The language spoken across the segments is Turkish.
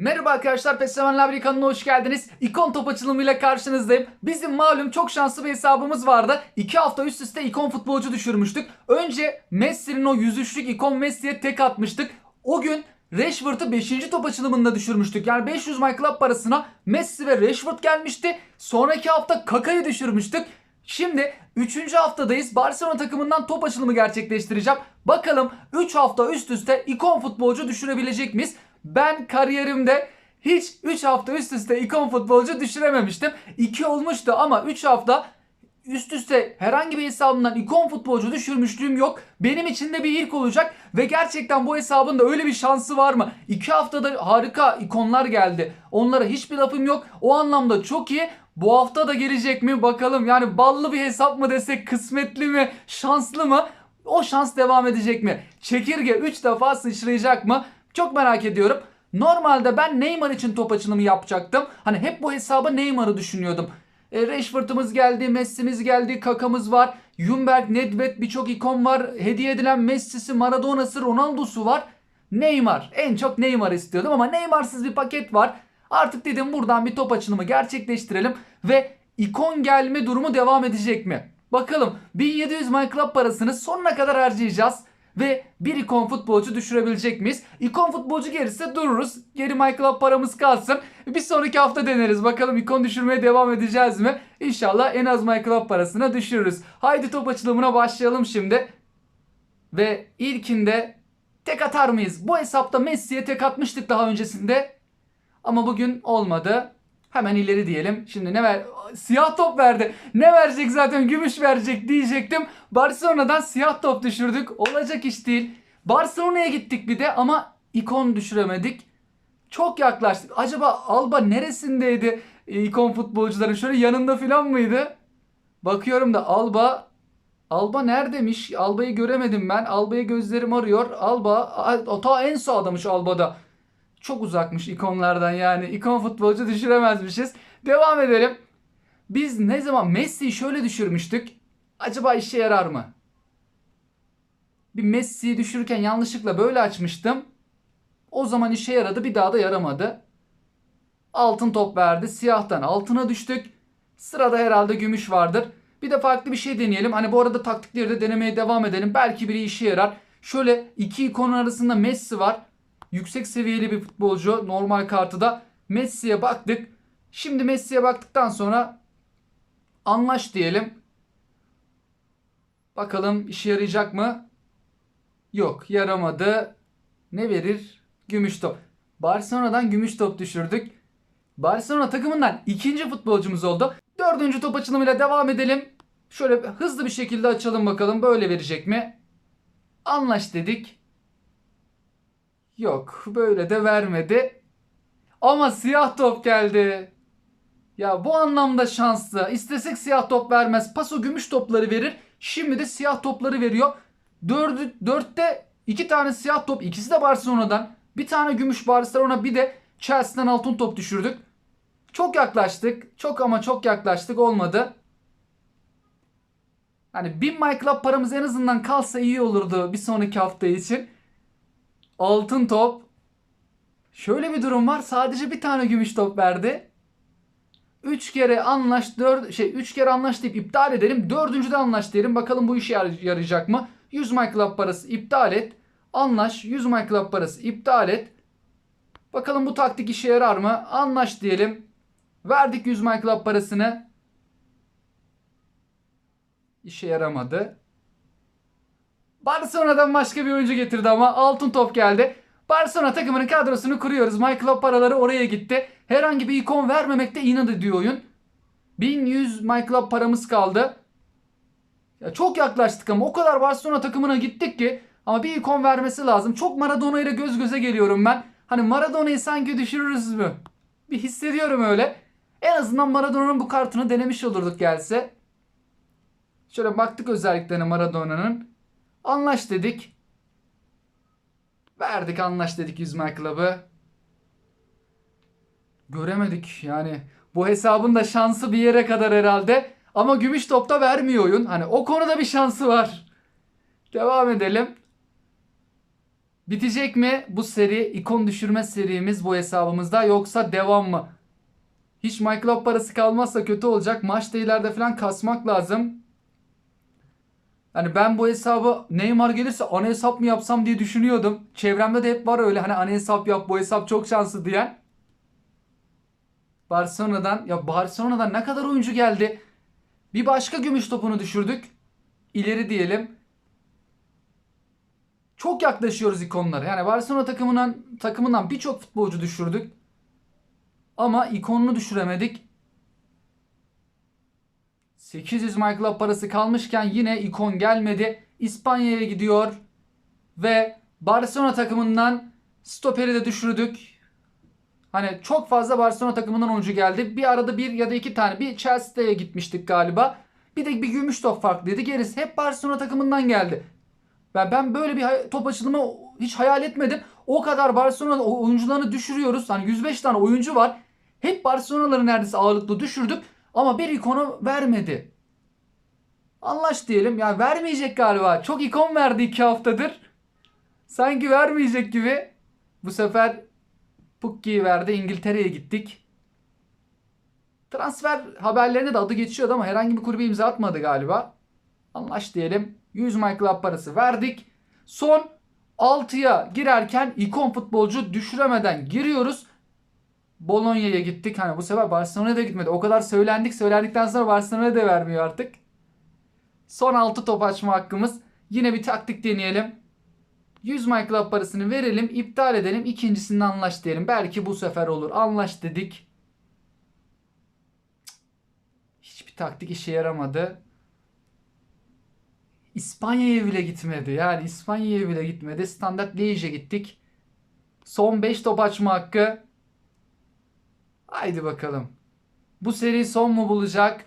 Merhaba arkadaşlar PES Sevenler Birliği kanalına hoş geldiniz. İkon top açılımıyla karşınızdayım. Bizim malum çok şanslı bir hesabımız vardı. 2 hafta üst üste ikon futbolcu düşürmüştük. Önce Messi'nin o yüzüşlük ikon Messi'ye tek atmıştık. O gün Rashford'u 5. top açılımında düşürmüştük. Yani 500 My Club parasına Messi ve Rashford gelmişti. Sonraki hafta Kaka'yı düşürmüştük. Şimdi 3. haftadayız. Barcelona takımından top açılımı gerçekleştireceğim. Bakalım 3 hafta üst üste ikon futbolcu düşürebilecek miyiz? Ben kariyerimde hiç 3 hafta üst üste ikon futbolcu düşürememiştim. 2 olmuştu ama 3 hafta üst üste herhangi bir hesabımdan ikon futbolcu düşürmüşlüğüm yok. Benim için de bir ilk olacak ve gerçekten bu hesabın da öyle bir şansı var mı? 2 haftada harika ikonlar geldi. Onlara hiçbir lafım yok. O anlamda çok iyi. Bu hafta da gelecek mi bakalım. Yani ballı bir hesap mı desek, kısmetli mi, şanslı mı? O şans devam edecek mi? Çekirge 3 defa sıçrayacak mı? Çok merak ediyorum. Normalde ben Neymar için top açılımı yapacaktım. Hani hep bu hesaba Neymar'ı düşünüyordum. E, Rashford'umuz geldi, Messi'miz geldi, Kaka'mız var. Ljungberg, Nedved birçok ikon var. Hediye edilen Messi'si, Maradona'sı, Ronaldo'su var. Neymar. En çok Neymar istiyordum ama Neymar'sız bir paket var. Artık dedim buradan bir top açılımı gerçekleştirelim ve ikon gelme durumu devam edecek mi? Bakalım 1700 My Club parasını sonuna kadar harcayacağız ve bir ikon futbolcu düşürebilecek miyiz? İkon futbolcu gelirse dururuz. Geri Club paramız kalsın. Bir sonraki hafta deneriz. Bakalım ikon düşürmeye devam edeceğiz mi? İnşallah en az Club parasına düşürürüz. Haydi top açılımına başlayalım şimdi. Ve ilkinde tek atar mıyız? Bu hesapta Messi'ye tek atmıştık daha öncesinde. Ama bugün olmadı. Hemen ileri diyelim. Şimdi ne ver? Siyah top verdi. Ne verecek zaten? Gümüş verecek diyecektim. Barcelona'dan siyah top düşürdük. Olacak iş değil. Barcelona'ya gittik bir de ama ikon düşüremedik. Çok yaklaştık. Acaba Alba neresindeydi e, ikon futbolcuların? Şöyle yanında falan mıydı? Bakıyorum da Alba Alba neredemiş? Alba'yı göremedim ben. Alba'yı gözlerim arıyor. Alba ta en sağdamış Alba'da. Çok uzakmış ikonlardan yani. İkon futbolcu düşüremezmişiz. Devam edelim. Biz ne zaman Messi'yi şöyle düşürmüştük. Acaba işe yarar mı? Bir Messi'yi düşürürken yanlışlıkla böyle açmıştım. O zaman işe yaradı. Bir daha da yaramadı. Altın top verdi. Siyahtan altına düştük. Sırada herhalde gümüş vardır. Bir de farklı bir şey deneyelim. Hani bu arada taktikleri de denemeye devam edelim. Belki biri işe yarar. Şöyle iki ikon arasında Messi var. Yüksek seviyeli bir futbolcu normal kartıda. Messi'ye baktık. Şimdi Messi'ye baktıktan sonra anlaş diyelim. Bakalım işe yarayacak mı? Yok yaramadı. Ne verir? Gümüş top. Barcelona'dan gümüş top düşürdük. Barcelona takımından ikinci futbolcumuz oldu. Dördüncü top açılımıyla devam edelim. Şöyle hızlı bir şekilde açalım bakalım böyle verecek mi? Anlaş dedik. Yok böyle de vermedi. Ama siyah top geldi. Ya bu anlamda şanslı. İstesek siyah top vermez. Paso gümüş topları verir. Şimdi de siyah topları veriyor. Dördü, dörtte iki tane siyah top. ikisi de Barcelona'dan. Bir tane gümüş Barcelona bir de Chelsea'den altın top düşürdük. Çok yaklaştık. Çok ama çok yaklaştık. Olmadı. Hani 1000 My Club paramız en azından kalsa iyi olurdu bir sonraki hafta için. Altın top. Şöyle bir durum var. Sadece bir tane gümüş top verdi. 3 kere anlaş 4 şey 3 kere anlaş deyip iptal edelim. Dördüncüde anlaş diyelim. Bakalım bu işe yar- yarayacak mı? 100 My Club parası iptal et. Anlaş 100 My Club parası iptal et. Bakalım bu taktik işe yarar mı? Anlaş diyelim. Verdik 100 My Club parasını. İşe yaramadı. Barcelona'dan başka bir oyuncu getirdi ama altın top geldi. Barcelona takımının kadrosunu kuruyoruz. Club paraları oraya gitti. Herhangi bir ikon vermemekte inat ediyor oyun. 1100 My Club paramız kaldı. Ya çok yaklaştık ama o kadar Barcelona takımına gittik ki ama bir ikon vermesi lazım. Çok Maradona ile göz göze geliyorum ben. Hani Maradona'yı sanki düşürürüz mü? Bir hissediyorum öyle. En azından Maradona'nın bu kartını denemiş olurduk gelse. Şöyle baktık özelliklerine Maradona'nın. Anlaş dedik. Verdik anlaş dedik 100 My Club'ı. Göremedik yani. Bu hesabın da şansı bir yere kadar herhalde. Ama gümüş topta vermiyor oyun. Hani o konuda bir şansı var. Devam edelim. Bitecek mi bu seri ikon düşürme serimiz bu hesabımızda yoksa devam mı? Hiç MyClub parası kalmazsa kötü olacak. Maç ileride falan kasmak lazım. Hani ben bu hesabı Neymar gelirse ana hesap mı yapsam diye düşünüyordum. Çevremde de hep var öyle hani ana hesap yap bu hesap çok şanslı diyen. Barcelona'dan ya Barcelona'dan ne kadar oyuncu geldi. Bir başka gümüş topunu düşürdük. İleri diyelim. Çok yaklaşıyoruz ikonlara. Yani Barcelona takımından takımından birçok futbolcu düşürdük. Ama ikonunu düşüremedik. 800 MyClub parası kalmışken yine ikon gelmedi. İspanya'ya gidiyor. Ve Barcelona takımından stoperi de düşürdük. Hani çok fazla Barcelona takımından oyuncu geldi. Bir arada bir ya da iki tane. Bir Chelsea'ye gitmiştik galiba. Bir de bir gümüş top farklıydı. Gerisi hep Barcelona takımından geldi. Ben, ben böyle bir top açılımı hiç hayal etmedim. O kadar Barcelona oyuncularını düşürüyoruz. Hani 105 tane oyuncu var. Hep Barcelona'ları neredeyse ağırlıklı düşürdük. Ama bir ikonu vermedi. Anlaş diyelim. Ya vermeyecek galiba. Çok ikon verdi iki haftadır. Sanki vermeyecek gibi. Bu sefer Pukki'yi verdi. İngiltere'ye gittik. Transfer haberlerinde de adı geçiyordu ama herhangi bir kulübe imza atmadı galiba. Anlaş diyelim. 100 My Club parası verdik. Son 6'ya girerken ikon futbolcu düşüremeden giriyoruz. Bologna'ya gittik. Hani bu sefer Barcelona'ya da gitmedi. O kadar söylendik. Söylendikten sonra Barcelona'ya da vermiyor artık. Son 6 top açma hakkımız. Yine bir taktik deneyelim. 100 My Club parasını verelim. iptal edelim. İkincisinde anlaş diyelim. Belki bu sefer olur. Anlaş dedik. Hiçbir taktik işe yaramadı. İspanya'ya bile gitmedi. Yani İspanya'ya bile gitmedi. Standart Liège'e gittik. Son 5 top açma hakkı. Haydi bakalım. Bu seri son mu bulacak?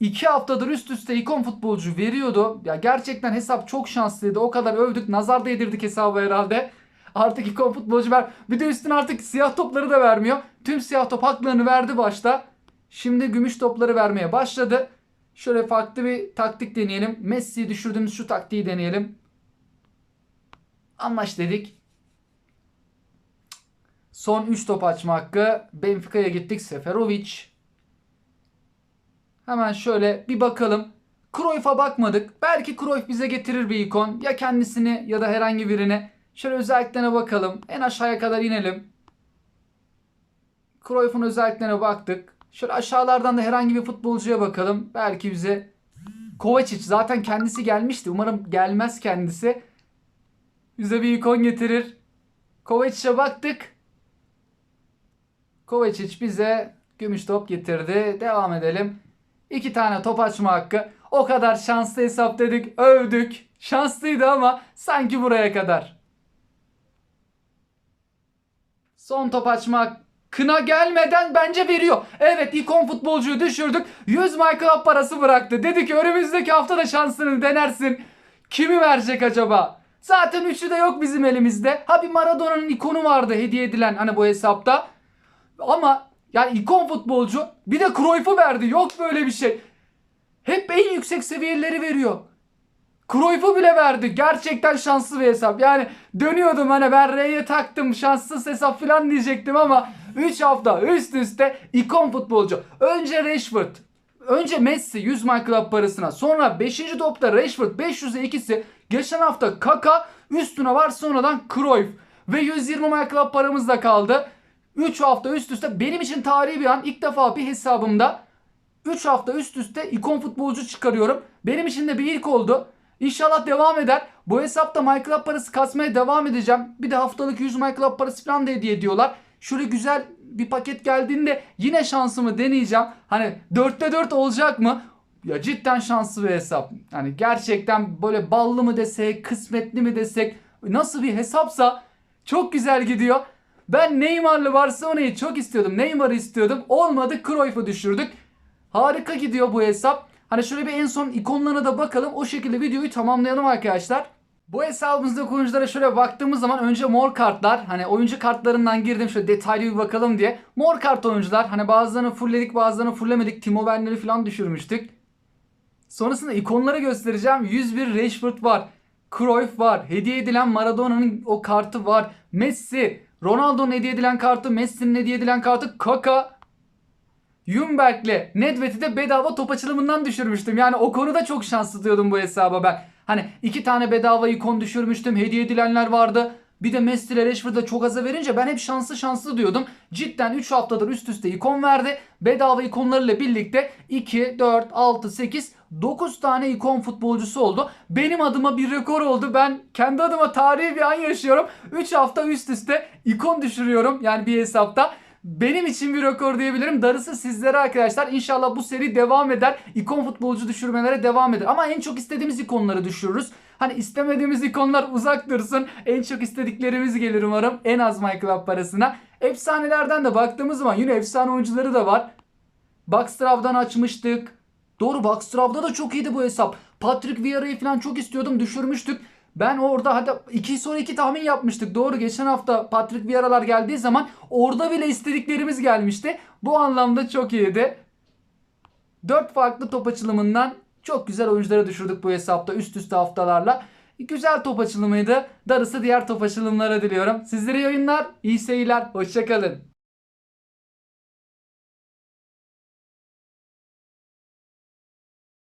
2 haftadır üst üste ikon futbolcu veriyordu. Ya gerçekten hesap çok şanslıydı. O kadar övdük. Nazar değdirdik hesabı herhalde. Artık ikon futbolcu ver. Bir de üstüne artık siyah topları da vermiyor. Tüm siyah top haklarını verdi başta. Şimdi gümüş topları vermeye başladı. Şöyle farklı bir taktik deneyelim. Messi'yi düşürdüğümüz şu taktiği deneyelim. Anlaş dedik. Son 3 top açma hakkı. Benfica'ya gittik. Seferovic. Hemen şöyle bir bakalım. Cruyff'a bakmadık. Belki Cruyff bize getirir bir ikon. Ya kendisini ya da herhangi birini. Şöyle özelliklerine bakalım. En aşağıya kadar inelim. Cruyff'un özelliklerine baktık. Şöyle aşağılardan da herhangi bir futbolcuya bakalım. Belki bize Kovacic zaten kendisi gelmişti. Umarım gelmez kendisi. Bize bir ikon getirir. Kovacic'e baktık. Kovacic bize gümüş top getirdi. Devam edelim. İki tane top açma hakkı. O kadar şanslı hesap dedik, övdük. Şanslıydı ama sanki buraya kadar. Son top açma kına gelmeden bence veriyor. Evet ikon futbolcuyu düşürdük. 100 My Club parası bıraktı. Dedi ki önümüzdeki hafta da şansını denersin. Kimi verecek acaba? Zaten üçü de yok bizim elimizde. Ha bir Maradona'nın ikonu vardı hediye edilen hani bu hesapta. Ama yani ikon futbolcu bir de Cruyff'u verdi. Yok böyle bir şey. Hep en yüksek seviyeleri veriyor. Cruyff'u bile verdi. Gerçekten şanslı bir hesap. Yani dönüyordum hani ben R'ye taktım şanssız hesap falan diyecektim ama 3 hafta üst üste ikon futbolcu. Önce Rashford. Önce Messi 100 My parasına. Sonra 5. topta Rashford 500'e ikisi. Geçen hafta Kaka üstüne var sonradan Cruyff. Ve 120 My Club paramız da kaldı. 3 hafta üst üste benim için tarihi bir an ilk defa bir hesabımda 3 hafta üst üste ikon futbolcu çıkarıyorum. Benim için de bir ilk oldu. İnşallah devam eder. Bu hesapta MyClub parası kasmaya devam edeceğim. Bir de haftalık 100 MyClub parası falan da hediye ediyorlar. Şöyle güzel bir paket geldiğinde yine şansımı deneyeceğim. Hani 4'te 4 olacak mı? Ya cidden şanslı bir hesap. Hani gerçekten böyle ballı mı desek, kısmetli mi desek nasıl bir hesapsa çok güzel gidiyor. Ben Neymar'lı Barcelona'yı çok istiyordum. Neymar'ı istiyordum. Olmadı Cruyff'u düşürdük. Harika gidiyor bu hesap. Hani şöyle bir en son ikonlarına da bakalım. O şekilde videoyu tamamlayalım arkadaşlar. Bu hesabımızdaki oyunculara şöyle baktığımız zaman önce mor kartlar. Hani oyuncu kartlarından girdim şöyle detaylı bir bakalım diye. Mor kart oyuncular. Hani bazılarını fullledik bazılarını fullemedik. Timo Werner'i falan düşürmüştük. Sonrasında ikonları göstereceğim. 101 Rashford var. Cruyff var. Hediye edilen Maradona'nın o kartı var. Messi. Ronaldo'nun hediye edilen kartı. Messi'nin hediye edilen kartı. Kaka. Jumberg'le Nedved'i de bedava top açılımından düşürmüştüm. Yani o konuda çok şanslı diyordum bu hesaba ben. Hani iki tane bedava ikon düşürmüştüm. Hediye edilenler vardı. Bir de Messi ile Rashford'a çok aza verince ben hep şanslı şanslı diyordum. Cidden 3 haftadır üst üste ikon verdi. Bedava ikonlarıyla birlikte 2, 4, 6, 8, 9 tane ikon futbolcusu oldu. Benim adıma bir rekor oldu. Ben kendi adıma tarihi bir an yaşıyorum. 3 hafta üst üste ikon düşürüyorum. Yani bir hesapta. Benim için bir rekor diyebilirim. Darısı sizlere arkadaşlar. İnşallah bu seri devam eder. İkon futbolcu düşürmelere devam eder. Ama en çok istediğimiz ikonları düşürürüz. Hani istemediğimiz ikonlar uzak dursun. En çok istediklerimiz gelir umarım. En az My Club parasına. Efsanelerden de baktığımız zaman yine efsane oyuncuları da var. Boxstrav'dan açmıştık. Doğru Boxstrav'da da çok iyiydi bu hesap. Patrick Vieira'yı falan çok istiyordum düşürmüştük. Ben orada hadi 2 sonra 2 tahmin yapmıştık. Doğru geçen hafta Patrick Vieira'lar geldiği zaman orada bile istediklerimiz gelmişti. Bu anlamda çok iyiydi. 4 farklı top açılımından çok güzel oyunculara düşürdük bu hesapta üst üste haftalarla. Güzel top açılımıydı. Darısı diğer top açılımlara diliyorum. Sizlere iyi oyunlar, iyi seyirler, hoşçakalın.